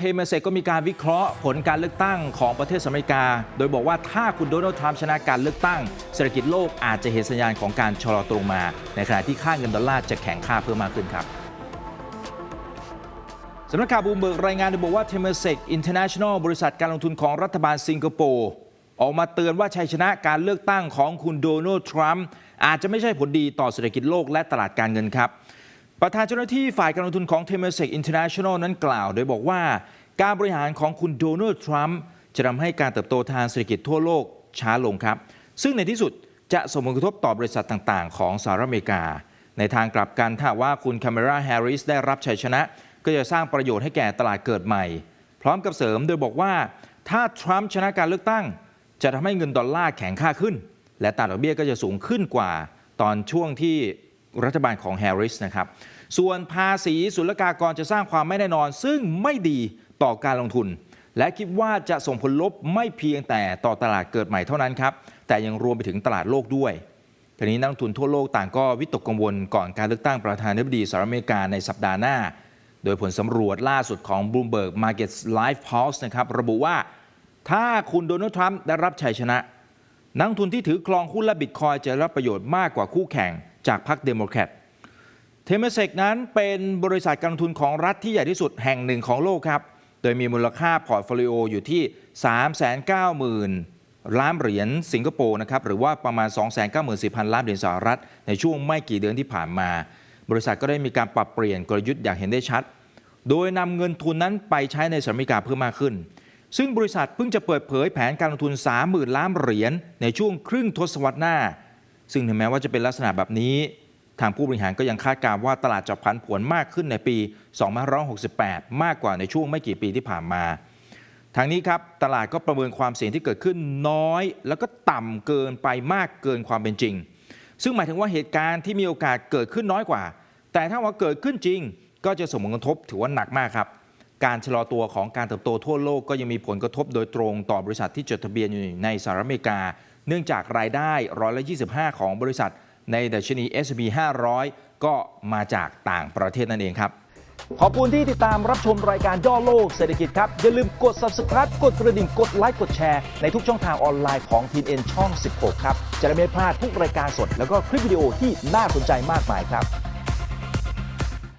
เพเมเซก็มีการวิเคราะห์ผลการเลือกตั้งของประเทศสหรัฐอเมริกา โดยบอกว่าถ้าคุณโดนัลด์ทรัมป์ชนะการเลือกตั้ง เศรษฐกิจโลกอาจจะเห็นสัญญาณของการชะลอตัวลงมา ในขณะที่ค่าเงินดอลลาร์จะแข็งค่าเพิ่มมากขึ้นครับสำนักข่าวบูมเบิร์กรายงานโดยบอกว่าเทมเซกอินเตอร์เนชั่นแนลบริษัทการลงทุนของรัฐบาลสิงคโปร์ออกมาเตือนว่าชัยชนะการเลือกตั้งของคุณโดนัลด์ทรัมป์อาจจะไม่ใช่ผลดีต่อเศรษฐกิจโลกและตลาดการเงินครับ ประธานเจ้าหน้าที่ฝ่ายการลงทุนของ t e m e s e c International นั้นกล่าว โดยบอกว่าการบริหารของคุณโดนัลด์ทรัมป์จะทำให้การเติบโตทางเศรษฐกิจทั่วโลกช้าลงครับ ซึ่งในที่สุดจะส่งผลกระทบต่อบริษัทต่างๆ ของสหรัฐอเมริกา ในทางกลับกันถ้าว่าคุณคาเมราแฮร์ริสได้รับชัยชนะ ก็จะสร้างประโยชน์ให้แก่ตลาดเกิดใหม่ พร้อมกับเสริมโดยบอกว่า ถ้าทรัมป์ชนะการเลือกตั้ง จะทำให้เงินดอลลาร์แข็งค่าขึ้น และตราดอกเบี้ยก็จะสูงขึ้นกว่า ตอนช่วงที่ รัฐบาลของแฮร์ริสนะครับ ส่วนภาษีศุลกากรจะสร้างความไม่แน่นอน ซึ่งไม่ดีต่อการลงทุน และคิดว่าจะส่งผลลบไม่เพียงแต่ต่อตลาดเกิดใหม่เท่านั้นครับ แต่ยังรวมไปถึงตลาดโลกด้วยทีนี้นักลงทุนทั่วโลกต่างก็วิตกกังวลก่อนการเลือกตั้งประธานาธิบดีสหรัฐอเมริกาในสัปดาห์หน้า โดยผลสำรวจล่าสุดของ Bloomberg Market Live Pulse นะครับระบุว่าถ้าคุณโดนัลด์ทรัมป์ได้รับชัยชนะ นักทุนที่ถือครองหุ้นและบิตคอยจะรับประโยชน์มากกว่าคู่แข่ง จากพรรคเดโมแครตเทมเซกนั้นเป็นบริษัทการลงทุนของรัฐที่ใหญ่ที่สุดแห่งหนึ่งของโลกครับ โดยมีมูลค่าพอร์ตโฟลิโออยู่ที่ 390,000 ล้านเหรียญสิงคโปร์นะครับ หรือว่าประมาณ 294,000 ล้านเหรียญสหรัฐ ในช่วงไม่กี่เดือนที่ผ่านมา บริษัทก็ได้มีการปรับเปลี่ยนกลยุทธ์อย่างเห็นได้ชัด โดยนำเงินทุนนั้นไปใช้ในสหรัฐอเมริกาเพิ่มมากขึ้น ซึ่งบริษัทเพิ่งจะเปิดเผยแผนการลงทุน 30,000 ล้านเหรียญในช่วงครึ่งทศวรรษหน้า ซึ่งถึงแม้ว่าจะเป็นลักษณะแบบนี้ ทางผู้บริหารก็ยังคาดการณ์ว่าตลาดจะผันผวนมากขึ้นในปี 2568 มากกว่าในช่วงไม่กี่ปีที่ผ่านมาทางนี้ครับตลาดก็ประเมินความเสี่ยงที่เกิดขึ้นน้อย แล้วก็ต่ำเกินไปมากเกินความเป็นจริง ซึ่งหมายถึงว่าเหตุการณ์ที่มีโอกาสเกิดขึ้นน้อยกว่า แต่ถ้าว่าเกิดขึ้นจริง ก็จะส่งผลกระทบถือว่าหนักมากครับ การชะลอตัวของการเติบโตทั่วโลกก็ยังมีผลกระทบโดยตรงต่อบริษัทที่จดทะเบียนอยู่ในสหรัฐอเมริกา เนื่องจากรายได้ร้อยละ25 ของบริษัท ในดัชนี S&P 500 ก็มาจากต่างประเทศนั่นเองครับ ขอบคุณที่ติดตามรับชมรายการย่อโลกเศรษฐกิจครับ อย่าลืมกด subscribe กดกระดิ่งกดไลค์กดแชร์ในทุกช่องทางออนไลน์ของทีเอ็นช่อง 16 ครับ จะได้ไม่พลาดทุกรายการสด แล้วก็คลิปวิดีโอที่น่าสนใจมากมายครับ